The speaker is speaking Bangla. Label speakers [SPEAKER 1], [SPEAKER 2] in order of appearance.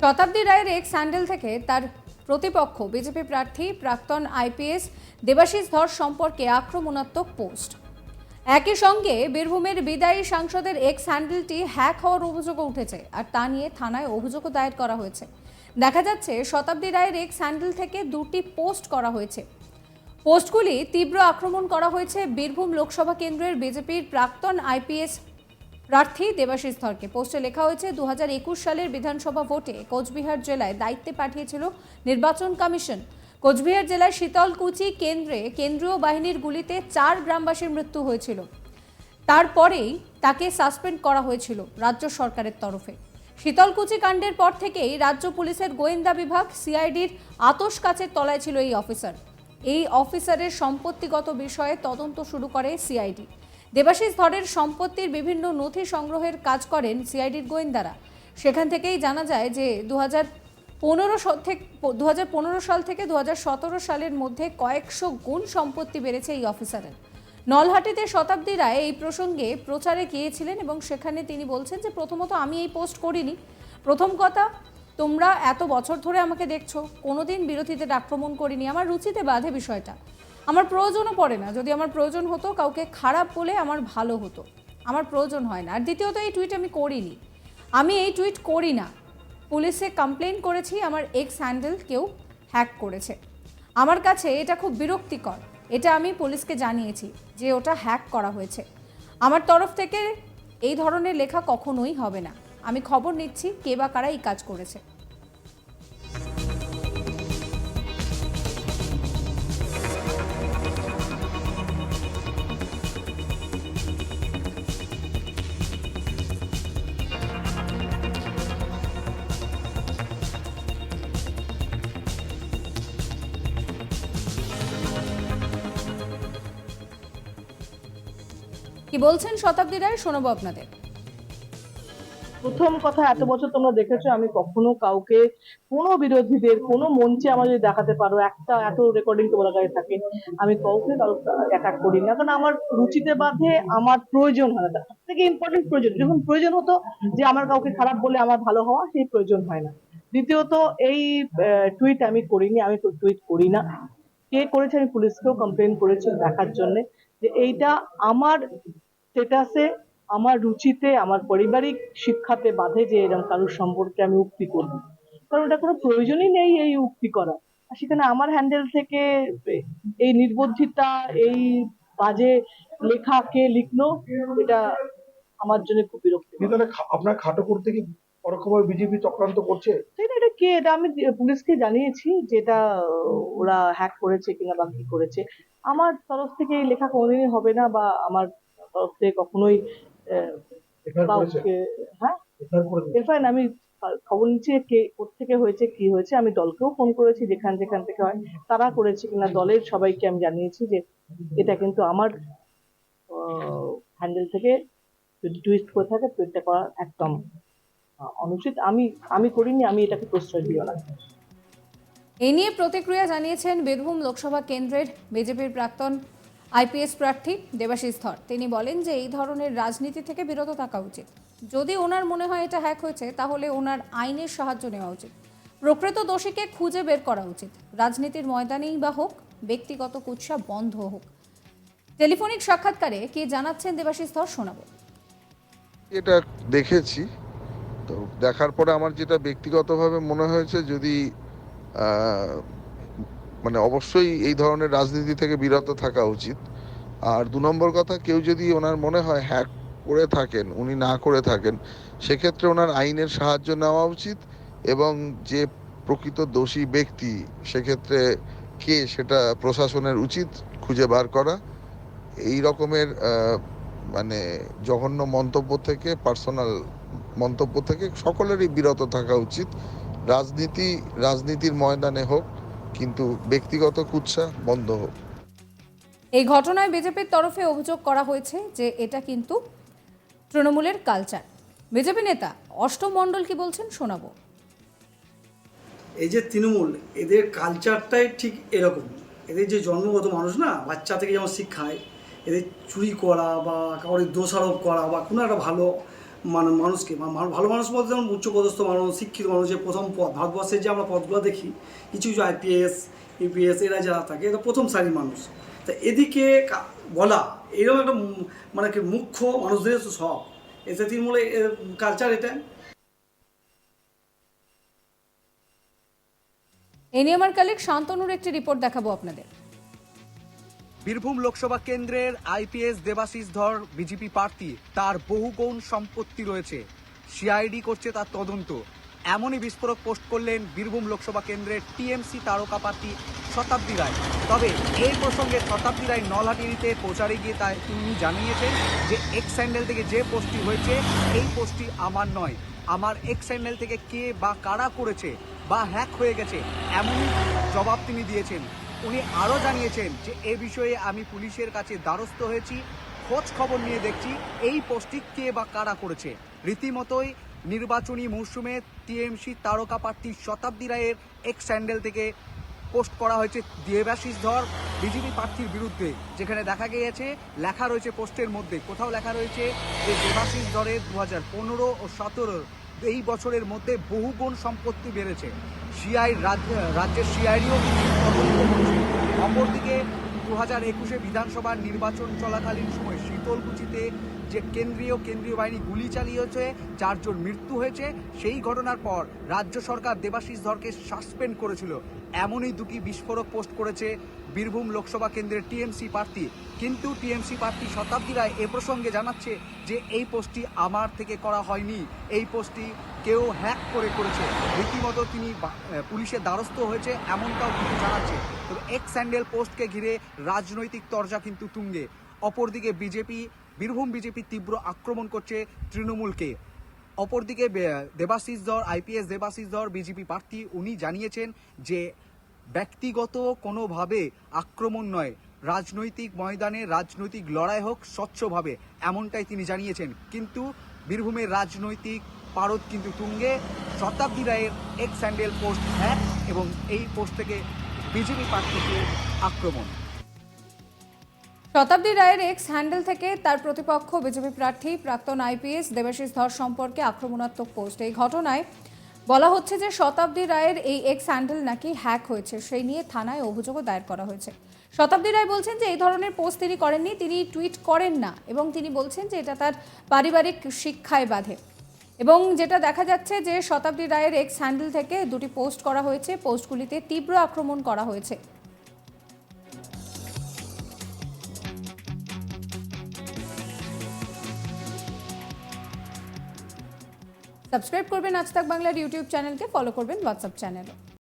[SPEAKER 1] শতাব্দী রায়ের এক স্যান্ডেল থেকে তার প্রতিপক্ষ, বিজেপি প্রার্থী প্রাক্তন আইপিএস দেবাশিস ধর সম্পর্কে আক্রমণাত্মক পোস্ট। একই সঙ্গে বীরভূমের বিদায়ী সাংসদের এক্স হ্যান্ডেলটি হ্যাক হওয়ার অভিযোগও উঠেছে আর তা নিয়ে থানায় অভিযোগও দায়ের করা হয়েছে। দেখা যাচ্ছে, শতাব্দী রায়ের এক্স হ্যান্ডেল থেকে দুটি পোস্ট করা হয়েছে। পোস্টগুলি তীব্র আক্রমণ করা হয়েছে বীরভূম লোকসভা কেন্দ্রের বিজেপির প্রাক্তন আইপিএস প্রার্থী দেবাশিস ধরকে। পোস্টে লেখা হয়েছে দু হাজার একুশ সালের বিধানসভা ভোটে কোচবিহার জেলায় দায়িত্বে পাঠিয়েছিল নির্বাচন কমিশন। কোচবিহার জেলার শীতলকুচি কেন্দ্রে কেন্দ্রীয় বাহিনীর গুলিতে চার গ্রামবাসীর মৃত্যু হয়েছিল। তারপরেই তাকে সাসপেন্ড করা হয়েছিল রাজ্য সরকারের তরফে। শীতলকুচি কাণ্ডের পর থেকেই রাজ্য পুলিশের গোয়েন্দা বিভাগ সিআইডির আতস কাচের তলায় ছিল এই অফিসার। এই অফিসারের সম্পত্তিগত বিষয়ে তদন্ত শুরু করে সিআইডি। দেবাশিস ধরের সম্পত্তির বিভিন্ন নথি সংগ্রহের কাজ করেন সিআইডির গোয়েন্দারা। সেখান থেকেই জানা যায় যে দু হাজার পনেরো থেকে দু সাল থেকে দু হাজার সতেরো সালের মধ্যে কয়েকশো গুণ সম্পত্তি বেড়েছে এই অফিসারের। নলহাটিতে শতাব্দী রায় এই প্রসঙ্গে প্রচারে গিয়েছিলেন এবং সেখানে তিনি বলছেন যে, প্রথমত আমি এই পোস্ট করিনি। প্রথম কথা, তোমরা এত বছর ধরে আমাকে দেখছ। কোনোদিন বিরোধীদের আক্রমণ করিনি। আমার রুচিতে বাধে বিষয়টা। আমার প্রয়োজনও পড়ে না। যদি আমার প্রয়োজন হতো, কাউকে খারাপ বলে আমার ভালো হতো। আমার প্রয়োজন হয় না। আর দ্বিতীয়ত, এই টুইট আমি করিনি। আমি এই টুইট করি না। পুলিশে কমপ্লেন করেছি, আমার এক্স হ্যান্ডেল কেউ হ্যাক করেছে। আমার কাছে এটা খুব বিরক্তিকর। এটা আমি পুলিশকে জানিয়েছি যে ওটা হ্যাক করা হয়েছে। আমার তরফ থেকে এই ধরনের লেখা কখনোই হবে না। আমি খবর নিচ্ছি কে বা কারা এই কাজ করেছে। কি বলছেন শতাব্দী রায় শোনাবো আপনাদের।
[SPEAKER 2] প্রথম কথা, এত বছর তোমরা দেখেছ, আমি কখনো কাউকে, কোনো বিরোধীদের, কোনো মঞ্চে আমার যদি দেখাতে পারো, একটা, এত রেকর্ডিং তোমার কাছে থাকে, আমি কাউকে কারও অ্যাটাক করি না। কারণ আমার রুচিতে বাধে, আমার প্রয়োজন হয় না। থেকে ইম্পর্টেন্ট প্রয়োজন। যখন প্রয়োজন হতো যে আমার কাউকে খারাপ বলে আমার ভালো হওয়া, সেই প্রয়োজন হয় না। দ্বিতীয়ত, এই টুইট আমি করিনি, আমি টুইট করি না। কে করেছে, আমি পুলিশকেও কমপ্লেন করেছি দেখার জন্য। যে এইটা আমার স্টেটাসে আমার রুচিতে আমার পারিবারিক শিক্ষাতে বাধে যে এরকম কারোর সম্পর্কে আমি উক্তি করব। কারণ এটা কোনো প্রয়োজনই নেই এই উক্তি করা আর সেখানে আমার হ্যান্ডেল থেকে এই নির্বুদ্ধিতা এই বাজে লেখা কে লিখলো এটা আমার জন্য খুব বিরক্তি
[SPEAKER 3] আপনার খাটো করতে কি পরোক্ষভাবে বিজেপি চক্রান্ত করছে?
[SPEAKER 2] সেটা এটা কে? এটা আমি পুলিশকে জানিয়েছি যে এটা ওরা হ্যাক করেছে কিনা বা কি করেছে। আমার তরফ থেকে এই লেখা কোনোদিনই হবে না বা আমার তরফ থেকে কখনোই কাউকে হ্যাঁ? আমি খবর নিচ্ছি কে থেকে হয়েছে কি হয়েছে আমি দলকেও ফোন করেছি যেখান যেখান থেকে হয়। তারা করেছে কিনা দলের সবাইকে আমি জানিয়েছি যে এটা কিন্তু আমার হ্যান্ডেল থেকে যদি টুইস্ট করে থাকে টুইটটা করা একদম অনুচিত। আমি আমি করিনি আমি এটাকে প্রশ্রয় দিও না।
[SPEAKER 1] এই নিয়ে প্রতিক্রিয়া জানিয়েছেন বীরভূম লোকসভা কেন্দ্রের বিজেপির প্রাক্তন আইপিএস প্রার্থী দেবাশিস ধর। তিনি বলেন যে এই ধরনের রাজনীতি থেকে বিরত থাকা উচিত। যদি ওনার মনে হয় এটা হ্যাক হয়েছে, তাহলে ওনার আইনের সাহায্য নেওয়া উচিত। প্রকৃত দোষীকে খুঁজে বের করা উচিত। রাজনীতির ময়দানেই বা হোক, ব্যক্তিগত কুৎসা বন্ধ হোক। টেলিফোনিক সাক্ষাৎকারে কে জানাচ্ছেন দেবাশিস ধর শোনাবো।
[SPEAKER 4] এটা দেখেছি। তো দেখার পরে আমার যেটা ব্যক্তিগতভাবে মনে হয়েছে, যদি মানে অবশ্যই এই ধরনের রাজনীতি থেকে বিরত থাকা উচিত। আর দু নম্বর কথা, কেউ যদি ওনার মনে হয় হ্যাক করে থাকেন, উনি না করে থাকেন, সেক্ষেত্রে ওনার আইনের সাহায্য নেওয়া উচিত এবং যে প্রকৃত দোষী ব্যক্তি, সেক্ষেত্রে কে সেটা প্রশাসনের উচিত খুঁজে বার করা। এই রকমের মানে জঘন্য মন্তব্য থেকে, পার্সোনাল মন্তব্য থেকে সকলেরই বিরত থাকা উচিত। রাজনীতি রাজনীতির ময়দানে হোক কিন্তু ব্যক্তিগত কুৎসা বন্ধ হোক।
[SPEAKER 1] এই ঘটনায় বিজেপির তরফে অভিযোগ করা হয়েছে যে এটা কিন্তু তৃণমূলের কালচার। বিজেপি নেতা অষ্টম মণ্ডল কি বলছেন শোনাবো।
[SPEAKER 5] এই যে তৃণমূল এদের কালচারটাই ঠিক এরকম। এদের যে জন্মগত মানুষ না বাচ্চা থেকে যেমন শিক্ষায় এদের চুরি করা বা কাউকে দোষারোপ করা বা কোনো একটা ভালো মানে মানুষকে ভালো মানুষ বলতে যেমন উচ্চপদস্থ মানুষ, শিক্ষিত মানুষ, যে প্রথম পদ ভারতবর্ষের যে আমরা পদগুলো দেখি, কিছু কিছু আইপিএস ইউপিএস এরা যারা থাকে এটা প্রথম সারির মানুষ। তা এদিকে বলা, এরকম একটা মানে কি মুখ্য মানুষদের সব। এতে তৃণমূলে কালচার এটা।
[SPEAKER 1] এ নিয়ে আমার কালিক শান্তনুর একটি রিপোর্ট দেখাবো আপনাদের।
[SPEAKER 6] বীরভূম লোকসভা কেন্দ্রের আইপিএস দেবাশিস ধর বিজেপি প্রার্থী, তার বহুগুণ সম্পত্তি রয়েছে। সিআইডি করছে তার তদন্ত। এমনই বিস্ফোরক পোস্ট করলেন বীরভূম লোকসভা কেন্দ্রের টিএমসি তারকা প্রার্থী শতাব্দী রায়। তবে এই প্রসঙ্গে শতাব্দী রায় নলহাটিতে প্রচারে গিয়ে তাই তিনি জানিয়েছেন যে এক্স স্যান্ডেল থেকে যে পোস্টটি হয়েছে, এই পোস্টটি আমার নয়। আমার এক্স স্যান্ডেল থেকে কে বা কারা করেছে বা হ্যাক হয়ে গেছে, এমনই জবাব তিনি দিয়েছেন। উনি আরও জানিয়েছেন যে এ বিষয়ে আমি পুলিশের কাছে দ্বারস্থ হয়েছি, খোঁজ খবর নিয়ে দেখছি এই পোস্টটি কে বা কারা করেছে। রীতিমতোই নির্বাচনী মৌসুমে টিএমসি তারকা প্রার্থী শতাব্দী রায়ের এক্স স্যান্ডেল থেকে পোস্ট করা হয়েছে দেবাশিস ধর, বিজেপি প্রার্থীর বিরুদ্ধে, যেখানে দেখা গিয়েছে লেখা রয়েছে পোস্টের মধ্যে। কোথাও লেখা রয়েছে যে দেবাশিস ধরের দু হাজার পনেরো ও সতেরো এই বছরের মধ্যে বহুগুণ সম্পত্তি বেড়েছে। সিআই রাজ্যের সিআইডিও অপরদিকে দু হাজার একুশে বিধানসভার নির্বাচন চলাকালীন সময় শীতলকুচিতে যে কেন্দ্রীয় কেন্দ্রীয় বাহিনী গুলি চালিয়েছে চারজন মৃত্যু হয়েছে, সেই ঘটনার পর রাজ্য সরকার দেবাশিস ধরকে সাসপেন্ড করেছিল। এমনই দুটি বিস্ফোরক পোস্ট করেছে বীরভূম লোকসভা কেন্দ্রের টিএমসি প্রার্থী। কিন্তু টিএমসি প্রার্থী শতাব্দী রায় এ প্রসঙ্গে জানাচ্ছে যে, এই পোস্টটি আমার থেকে করা হয়নি। এই পোস্টটি কেউ হ্যাক করে করেছে। রীতিমতো তিনি পুলিশের দ্বারস্থ হয়েছে এমনটাও কিন্তু জানাচ্ছে। তবে এক্স স্যান্ডেল পোস্টকে ঘিরে রাজনৈতিক তরজা কিন্তু তুঙ্গে। অপরদিকে বিজেপি, বীরভূম বিজেপি তীব্র আক্রমণ করছে তৃণমূলকে। অপরদিকে দেবাশিস ধর আইপিএস দেবাশিস ধর, বিজেপি প্রার্থী উনি জানিয়েছেন যে, ব্যক্তিগত কোনোভাবে আক্রমণ নয়। রাজনৈতিক ময়দানে রাজনৈতিক লড়াই হোক স্বচ্ছভাবে, এমনটাই তিনি জানিয়েছেন। কিন্তু বীরভূমের রাজনৈতিক পারদ কিন্তু তুঙ্গে শতাব্দী রায়ের এক্স স্যান্ডেল পোস্ট হ্যাক এবং এই পোস্ট থেকে বিজেপি প্রার্থীকে আক্রমণ।
[SPEAKER 1] শতাব্দী রায়ের এক্স হ্যান্ডেল থেকে তার প্রতিপক্ষ বিজেপি প্রার্থী প্রাক্তন আইপিএস দেবাশিস ধর সম্পর্কে আক্রমণাত্মক পোস্ট এই ঘটনায় বলা হচ্ছে যে শতাব্দী রায়ের এই এক্স হ্যান্ডেল নাকি হ্যাক হয়েছে, সেই নিয়ে থানায় অভিযোগও দায়ের করা হয়েছে। শতাব্দী রায় বলছেন যে এই ধরনের পোস্ট তিনি করেননি, তিনি টুইট করেন না, এবং তিনি বলছেন যে এটা তার পারিবারিক শিক্ষায় বাধে। এবং যেটা দেখা যাচ্ছে যে শতাব্দী রায়ের এক্স হ্যান্ডেল থেকে দুটি পোস্ট করা হয়েছে। পোস্টগুলিতে তীব্র আক্রমণ করা হয়েছে। সাবস্ক্রাইব করবেন আজ তাক বাংলার ইউটিউব চ্যানেলকে ফলো করবেন হোয়াটসঅ্যাপ চ্যানেলও